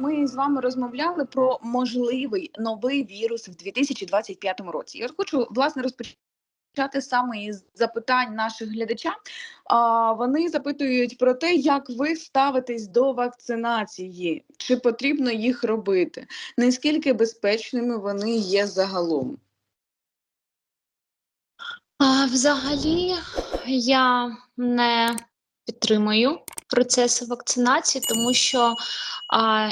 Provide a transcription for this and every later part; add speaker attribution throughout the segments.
Speaker 1: ми з вами розмовляли про можливий новий вірус в 2025 році. Я хочу власне розпочати саме із запитань наших глядача. А вони запитують про те, як ви ставитесь до вакцинації, чи потрібно їх робити, наскільки безпечними вони є загалом.
Speaker 2: А, Взагалі я не підтримую процеси вакцинації, тому що,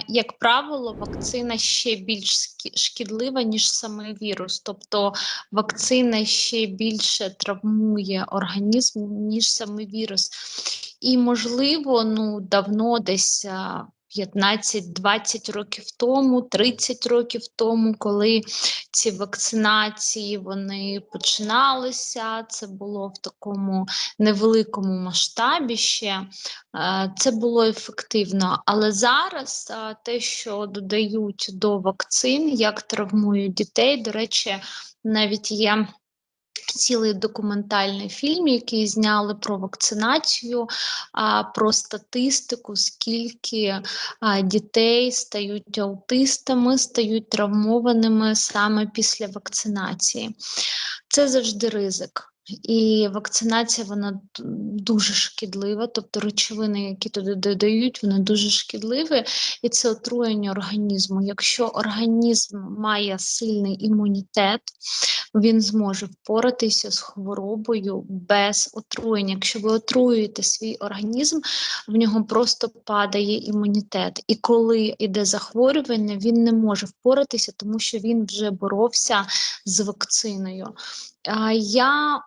Speaker 2: як правило, вакцина ще більш шкідлива, ніж саме вірус. Тобто вакцина ще більше травмує організм, ніж саме вірус. І, можливо, ну давно десь. А, 15-20 років тому, 30 років тому, коли ці вакцинації вони починалися, це було в такому невеликому масштабі ще. Е, Це було ефективно. Але зараз е, те, що додають до вакцин, як травмують дітей, до речі, навіть є. Цілий документальний фільм, який зняли про вакцинацію, про статистику, скільки дітей стають аутистами, стають травмованими саме після вакцинації. Це завжди ризик. І вакцинація вона дуже шкідлива, тобто речовини, які туди додають, вони дуже шкідливі, і це отруєння організму. Якщо організм має сильний імунітет, він зможе впоратися з хворобою без отруєння. Якщо ви отруюєте свій організм, в нього просто падає імунітет. І коли йде захворювання, він не може впоратися, тому що він вже боровся з вакциною. Я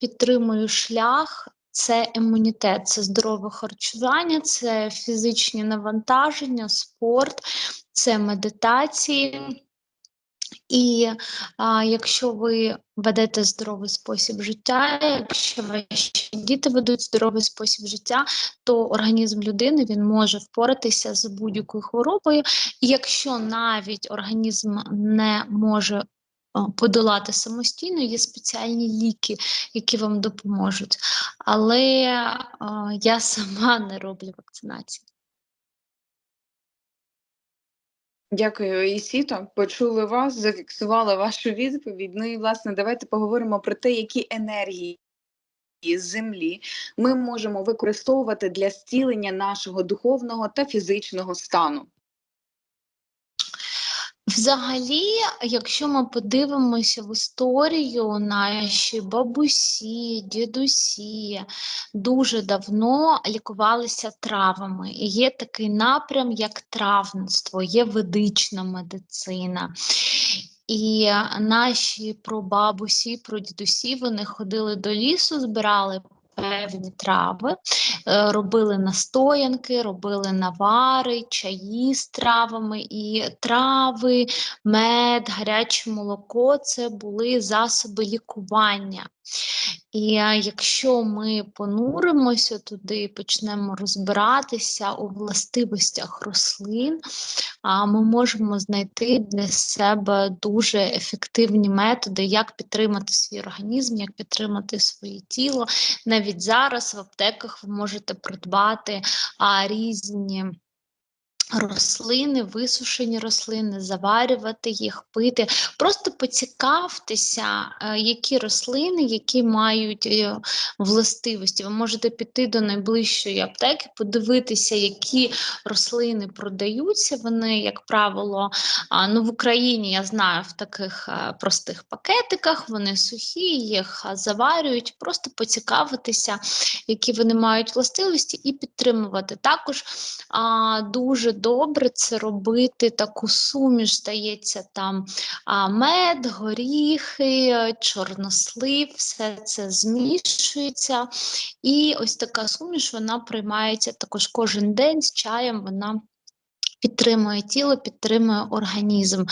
Speaker 2: підтримую шлях. Це імунітет, це здорове харчування, це фізичні навантаження, спорт, це медитації. І а, якщо ви ведете здоровий спосіб життя, якщо ваші діти ведуть здоровий спосіб життя, то організм людини він може впоратися з будь-якою хворобою. І якщо навіть організм не може подолати самостійно, є спеціальні ліки, які вам допоможуть. Але я сама не роблю вакцинацію.
Speaker 1: Дякую, Ісіто. Почули вас, зафіксували вашу відповідь. Ну і власне, давайте поговоримо про те, які енергії з землі ми можемо використовувати для зцілення нашого духовного та фізичного стану.
Speaker 2: Взагалі, якщо ми подивимося в історію, наші бабусі, дідусі дуже давно лікувалися травами. І є такий напрям, як травництво, є ведична медицина. І наші прабабусі, прадідусі, вони ходили до лісу, збирали певні трави, е, робили настоянки, робили навари, чаї з травами, і трави, мед, гаряче молоко це були засоби лікування. І е, якщо ми понуримося туди і почнемо розбиратися у властивостях рослин, ми можемо знайти для себе дуже ефективні методи, як підтримати свій організм, як підтримати своє тіло. Навіть зараз в аптеках ви можете придбати різні. Рослини, висушені рослини, заварювати їх, пити. Просто поцікавтеся, е, які рослини, які мають е, властивості. Ви можете піти до найближчої аптеки, подивитися, які рослини продаються. Вони, як правило, ну в Україні я знаю в таких е, простих пакетиках, вони сухі, їх заварюють, просто поцікавитися, які вони мають властивості, і підтримувати. Також дуже добре це робити таку суміш, здається, там мед, горіхи, е, чорнослив, все це змішується. І ось така суміш вона приймається також кожен день з чаєм. Вона Підтримує тіло, підтримує організм,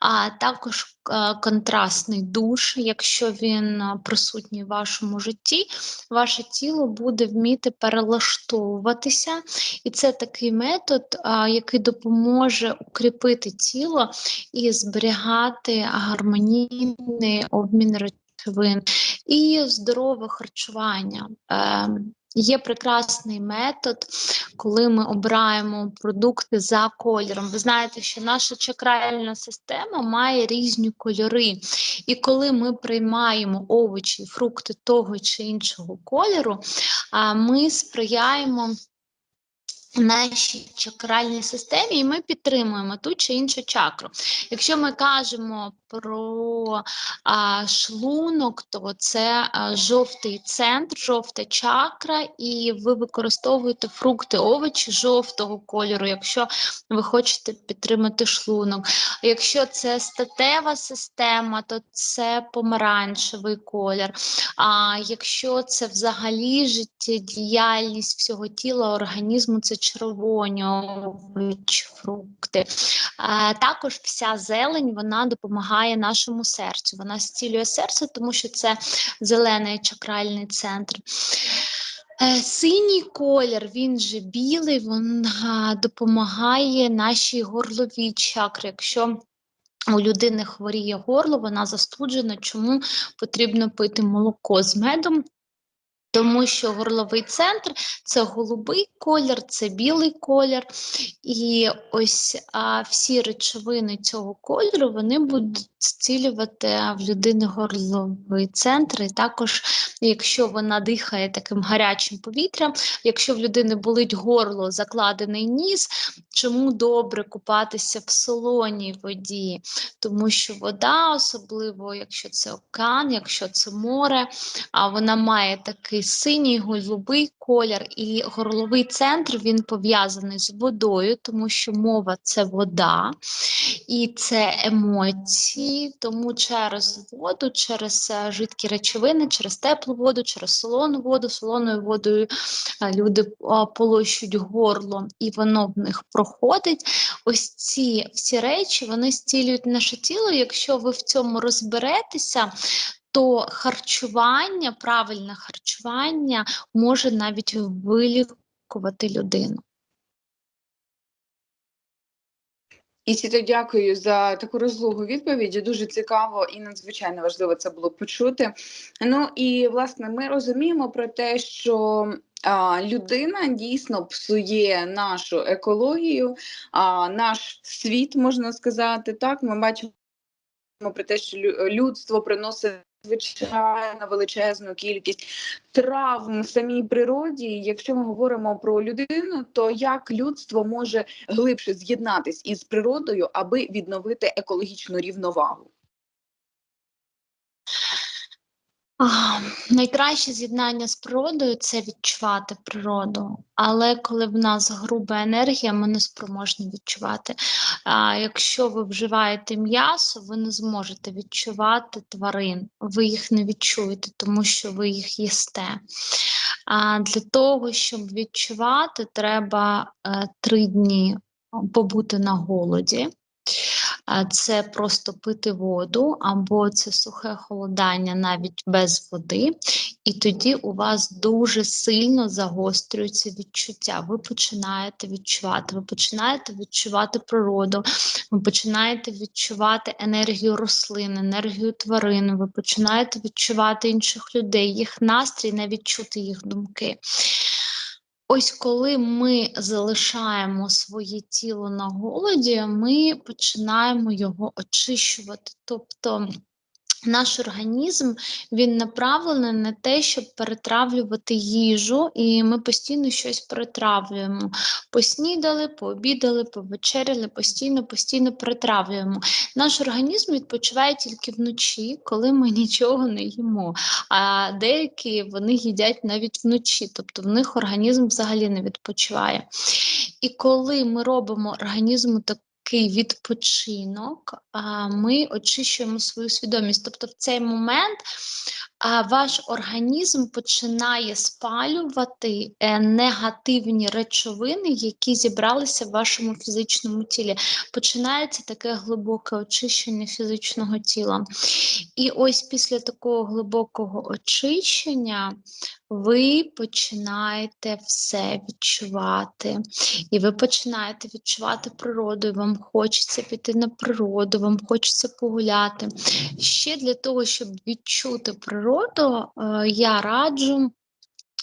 Speaker 2: а також е, контрастний душ, якщо він е, присутній в вашому житті, ваше тіло буде вміти перелаштовуватися, і це такий метод, який допоможе укріпити тіло і зберігати гармонійний обмін речовин і здорове харчування. Є прекрасний метод, коли ми обираємо продукти за кольором. Ви знаєте, що наша чакральна система має різні кольори. І коли ми приймаємо овочі, фрукти того чи іншого кольору, ми сприяємо нашій чакральній системі, і ми підтримуємо ту чи іншу чакру. Якщо ми кажемо про а, шлунок, то це а, жовтий центр, жовта чакра, і ви використовуєте фрукти, овочі жовтого кольору, якщо ви хочете підтримати шлунок. Якщо це статева система, то це помаранчевий колір. А якщо це взагалі життєдіяльність всього тіла, організму, це червоні фрукти. Також вся зелень вона допомагає нашому серцю. Вона зцілює серце, тому що це зелений чакральний центр. Е, Синій колір, він же білий, він допомагає нашій горловій чакрі. Якщо у людини хворіє горло, вона застуджена. Чому потрібно пити молоко з медом? Тому що горловий центр це голубий колір, це білий колір, і ось а, всі речовини цього кольору вони будуть зцілювати в людини горловий центр. І також, якщо вона дихає таким гарячим повітрям, якщо в людини болить горло, закладений ніс, чому добре купатися в солоній воді? Тому що вода, особливо якщо це океан, якщо це море, а вона має такий синій голубий колір, і горловий центр він пов'язаний з водою, тому що мова це вода і це емоції. Тому через воду, через е, жидкі речовини, через теплу воду, через солону воду, солоною водою е, люди а, полощуть горло, і воно в них проходить. Ось ці всі речі вони стілюють наше тіло. Якщо ви в цьому розберетеся, то харчування, правильне харчування може навіть вилікувати людину.
Speaker 1: І Сіто, дякую за таку розлогу відповідь. Дуже цікаво і надзвичайно важливо це було почути. Ну і власне ми розуміємо про те, що а, людина дійсно псує нашу екологію, а, наш світ можна сказати. Так, ми бачимо про те, що лю- людство приносить. Звичайно, величезну кількість травм самій природі. Якщо ми говоримо про людину, то як людство може глибше з'єднатись із природою, аби відновити екологічну рівновагу?
Speaker 2: Найкраще з'єднання з природою це відчувати природу. Але коли в нас груба енергія, ми не спроможні відчувати. А, якщо ви вживаєте м'ясо, ви не зможете відчувати тварин. Ви їх не відчуєте, тому що ви їх їсте. А для того, щоб відчувати, треба е, три дні побути на голоді. Це просто пити воду, або це сухе холодання навіть без води, і тоді у вас дуже сильно загострюються відчуття. Ви починаєте відчувати, ви починаєте відчувати природу, ви починаєте відчувати енергію рослин, енергію тварин, ви починаєте відчувати інших людей, їх настрій, навіть чути їх думки. Ось коли ми залишаємо своє тіло на голоді, ми починаємо його очищувати. Тобто наш організм він направлений на те, щоб перетравлювати їжу, і ми постійно щось перетравлюємо. Поснідали, пообідали, повечеряли, постійно, постійно перетравлюємо. Наш організм відпочиває тільки вночі, коли ми нічого не їмо. А деякі вони їдять навіть вночі, тобто в них організм взагалі не відпочиває. І коли ми робимо організму такий відпочинок, ми очищуємо свою свідомість. Тобто, в цей момент а, ваш організм починає спалювати е, негативні речовини, які зібралися в вашому фізичному тілі. Починається таке глибоке очищення фізичного тіла. І ось після такого глибокого очищення ви починаєте все відчувати. І ви починаєте відчувати природу, і вам хочеться піти на природу, вам хочеться погуляти. Ще для того, щоб відчути природу, е, я раджу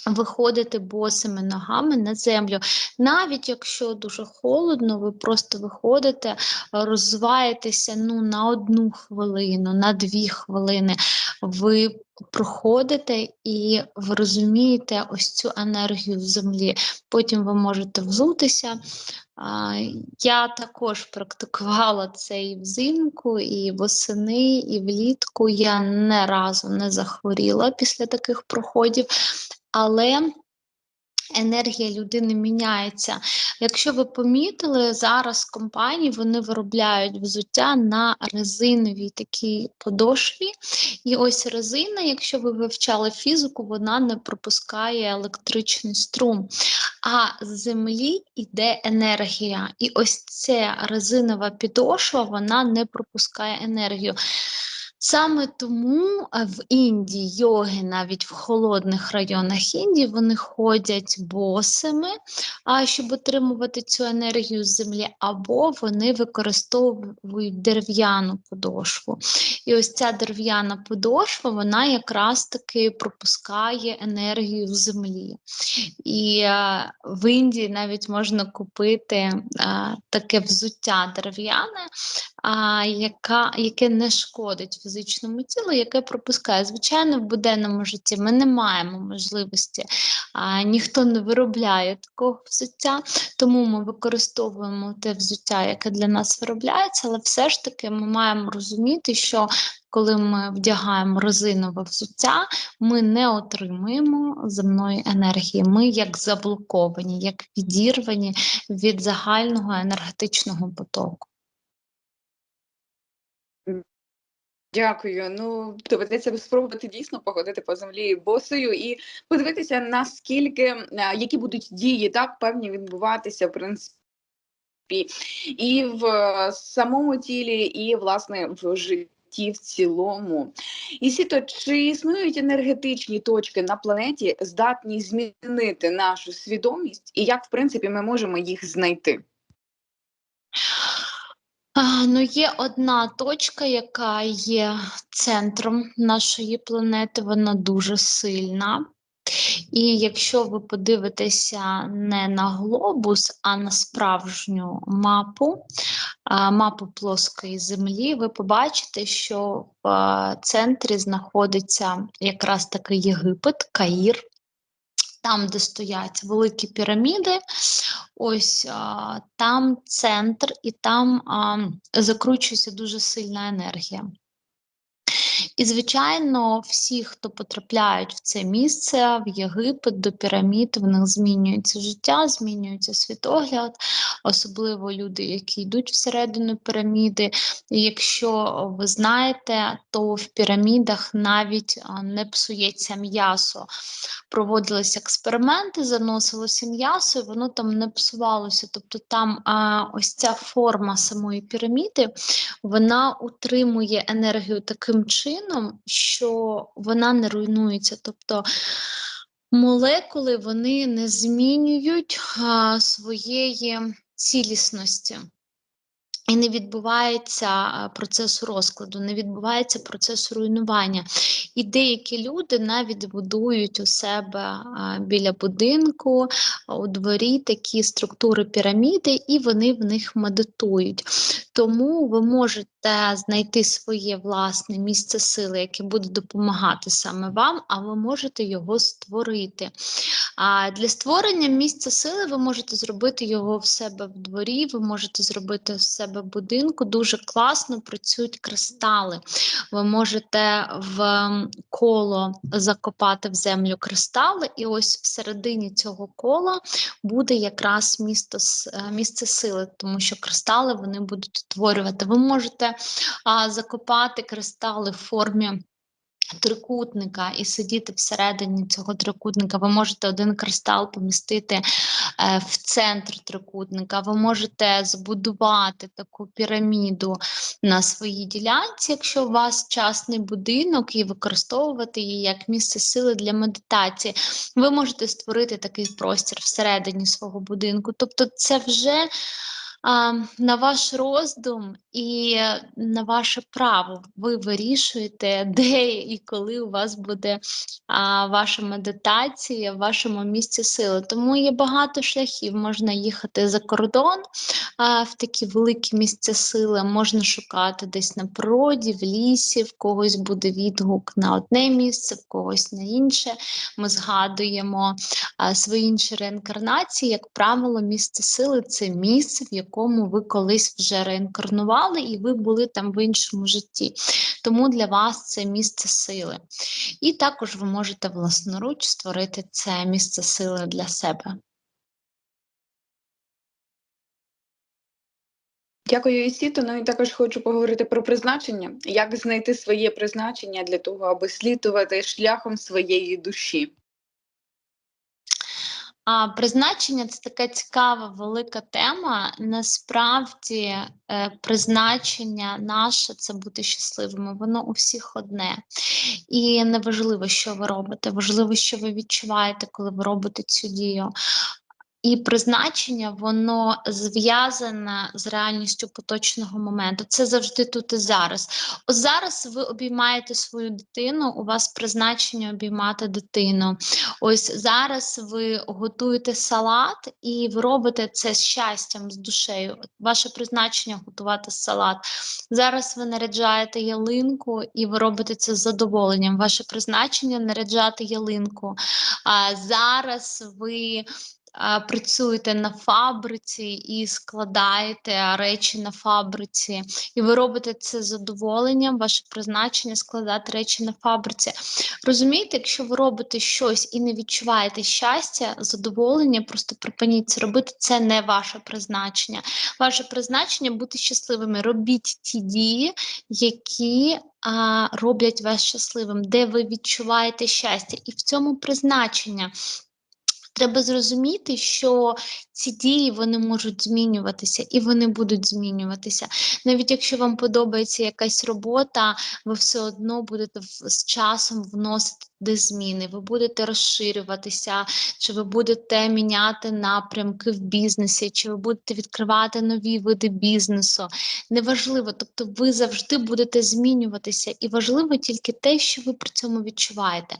Speaker 2: Виходити босими ногами на землю. Навіть якщо дуже холодно, ви просто виходите, розваєтеся ну, на одну хвилину, на дві хвилини. Ви проходите і ви розумієте ось цю енергію в землі. Потім ви можете взутися. Я також практикувала це і взимку, і восени, і влітку. Я не разу не захворіла після таких проходів, але енергія людини міняється. Якщо ви помітили, зараз компанії вони виробляють взуття на резиновій такій подошві. І ось резина, якщо ви вивчали фізику, вона не пропускає електричний струм. А з землі йде енергія. І ось ця резинова підошва вона не пропускає енергію. Саме тому е, в Індії йоги, навіть в холодних районах Індії, вони ходять босими, щоб отримувати цю енергію з землі, або вони використовують дерев'яну подошву. І ось ця дерев'яна подошва, вона якраз таки пропускає енергію в землі. І е, в Індії навіть можна купити е, таке взуття дерев'яне, а, яка, яке не шкодить фізичному тілу, яке пропускає. Звичайно, в буденному житті ми не маємо можливості, а, ніхто не виробляє такого взуття, тому ми використовуємо те взуття, яке для нас виробляється, але все ж таки ми маємо розуміти, що коли ми вдягаємо резинове взуття, ми не отримуємо земної енергії. Ми як заблоковані, як відірвані від загального енергетичного потоку.
Speaker 1: Дякую. Ну, доведеться спробувати дійсно походити по землі босою і подивитися, наскільки які будуть дії так певні відбуватися, в принципі, і в е, самому тілі, і власне в житті в цілому. І сіто, чи існують енергетичні точки на планеті, здатні змінити нашу свідомість, і як в принципі ми можемо їх знайти?
Speaker 2: Ну, є одна точка, яка є центром нашої планети, вона дуже сильна. І якщо ви подивитеся не на глобус, а на справжню мапу, мапу плоскої землі, ви побачите, що в центрі знаходиться якраз таки Єгипет, Каїр там, де стоять великі піраміди, ось а, там центр, і там а, закручується дуже сильна енергія. І, звичайно, всі, хто потрапляють в це місце, в Єгипет, до пірамід, в них змінюється життя, змінюється світогляд, особливо люди, які йдуть всередину піраміди. І якщо ви знаєте, то в пірамідах навіть не псується м'ясо. Проводилися експерименти, заносилося м'ясо, і воно там не псувалося. Тобто там а, ось ця форма самої піраміди, вона утримує енергію таким чином чином, що вона не руйнується. Тобто молекули вони не змінюють а, своєї цілісності. І не відбувається процес розкладу, не відбувається процес руйнування. І деякі люди навіть будують у себе біля будинку, у дворі такі структури піраміди, і вони в них медитують. Тому ви можете знайти своє власне місце сили, яке буде допомагати саме вам, а ви можете його створити. А Для створення місця сили ви можете зробити його в себе в дворі, ви можете зробити в себе в будинку. Дуже класно працюють кристали. Ви можете в коло закопати в землю кристали, і ось всередині цього кола буде якраз місто, е, місце сили, тому що кристали вони будуть утворювати. Ви можете а, закопати кристали в формі трикутника і сидіти всередині цього трикутника. Ви можете один кристал помістити е, в центр трикутника, ви можете збудувати таку піраміду на своїй ділянці, якщо у вас частний будинок, і використовувати її як місце сили для медитації. Ви можете створити такий простір всередині свого будинку. Тобто, це вже на ваш роздум і на ваше право. Ви вирішуєте, де і коли у вас буде а, ваша медитація в вашому місці сили. Тому є багато шляхів. Можна їхати за кордон а, в такі великі місця сили, можна шукати десь на природі, в лісі, в когось буде відгук на одне місце, в когось на інше. Ми згадуємо а, свої інші реінкарнації. Як правило, місце сили це місце, в якому ви колись вже реінкарнували, і ви були там в іншому житті. Тому для вас це місце сили. І також ви можете власноруч створити це місце сили для себе.
Speaker 1: Дякую, Ісіто. Ну і також хочу поговорити про призначення. Як знайти своє призначення для того, аби слідувати шляхом своєї душі?
Speaker 2: А призначення це така цікава велика тема. Насправді, е, призначення наше це бути щасливими. Воно у всіх одне. І не важливо, що ви робите, важливо, що ви відчуваєте, коли ви робите цю дію. І призначення воно зв'язане з реальністю поточного моменту. Це завжди тут і зараз. Ось зараз ви обіймаєте свою дитину, у вас призначення обіймати дитину. Ось зараз ви готуєте салат і ви робите це з щастям, з душею. Ваше призначення готувати салат. Зараз ви наряджаєте ялинку і ви робите це з задоволенням. Ваше призначення наряджати ялинку. А зараз ви працюєте на фабриці і складаєте речі на фабриці, і ви робите це з задоволенням, ваше призначення складати речі на фабриці. Розумієте, якщо ви робите щось і не відчуваєте щастя, задоволення, просто припиніть це робити, це не ваше призначення. Ваше призначення бути щасливими. Робіть ті дії, які а, роблять вас щасливим, де ви відчуваєте щастя, і в цьому призначення. Треба зрозуміти, що ці дії вони можуть змінюватися і вони будуть змінюватися. Навіть якщо вам подобається якась робота, ви все одно будете з часом вносити де зміни, ви будете розширюватися, чи ви будете міняти напрямки в бізнесі, чи ви будете відкривати нові види бізнесу. Неважливо, тобто ви завжди будете змінюватися, і важливо тільки те, що ви при цьому відчуваєте.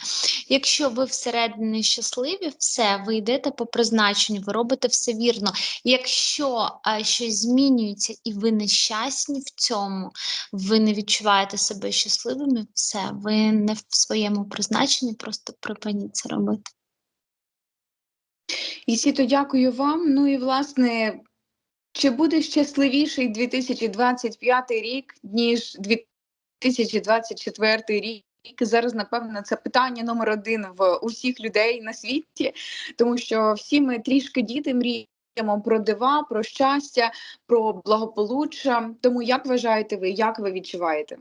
Speaker 2: Якщо ви всередині щасливі, все, ви йдете по призначенню, ви робите все вірно. Якщо а, щось змінюється і ви нещасні в цьому, ви не відчуваєте себе щасливими, все, ви не в своєму призначенні просто припиніть це робити.
Speaker 1: Ісіто, дякую вам. Ну і власне, чи буде щасливіший 2025 рік, ніж 2024 рік? Зараз, напевно, це питання номер один в усіх людей на світі, тому що всі ми трішки діти мріємо про дива, про щастя, про благополуччя. Тому як вважаєте ви, як ви відчуваєте?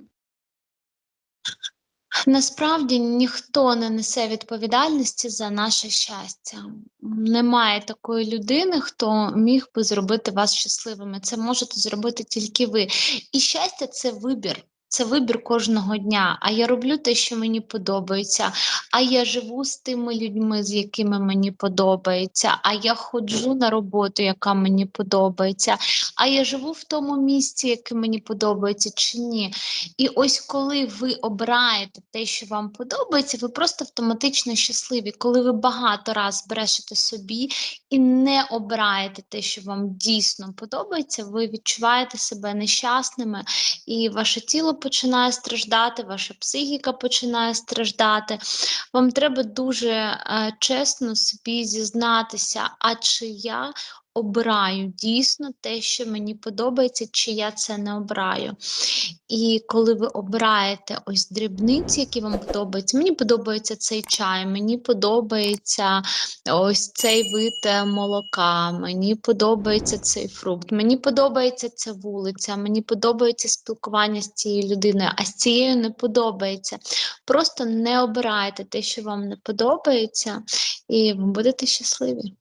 Speaker 2: Насправді ніхто не несе відповідальності за наше щастя. Немає такої людини, хто міг би зробити вас щасливими. Це можете зробити тільки ви. І щастя це вибір. Це вибір кожного дня. А я роблю те, що мені подобається. А я живу з тими людьми, з якими мені подобається. А я ходжу на роботу, яка мені подобається. А я живу в тому місці, яке мені подобається, чи ні. І ось коли ви обираєте те, що вам подобається, ви просто автоматично щасливі. Коли ви багато раз брешете собі і не обираєте те, що вам дійсно подобається, ви відчуваєте себе нещасними і ваше тіло починає страждати, ваша психіка починає страждати. Вам треба дуже е, чесно собі зізнатися, а чи я обираю дійсно те, що мені подобається, чи я це не обираю. І коли ви обираєте ось дрібниці, які вам подобаються, мені подобається цей чай, мені подобається ось цей вид е, молока, мені подобається цей фрукт, мені подобається ця вулиця, мені подобається спілкування з цією людиною, а з цією не подобається. Просто не обирайте те, що вам не подобається, і ви будете щасливі.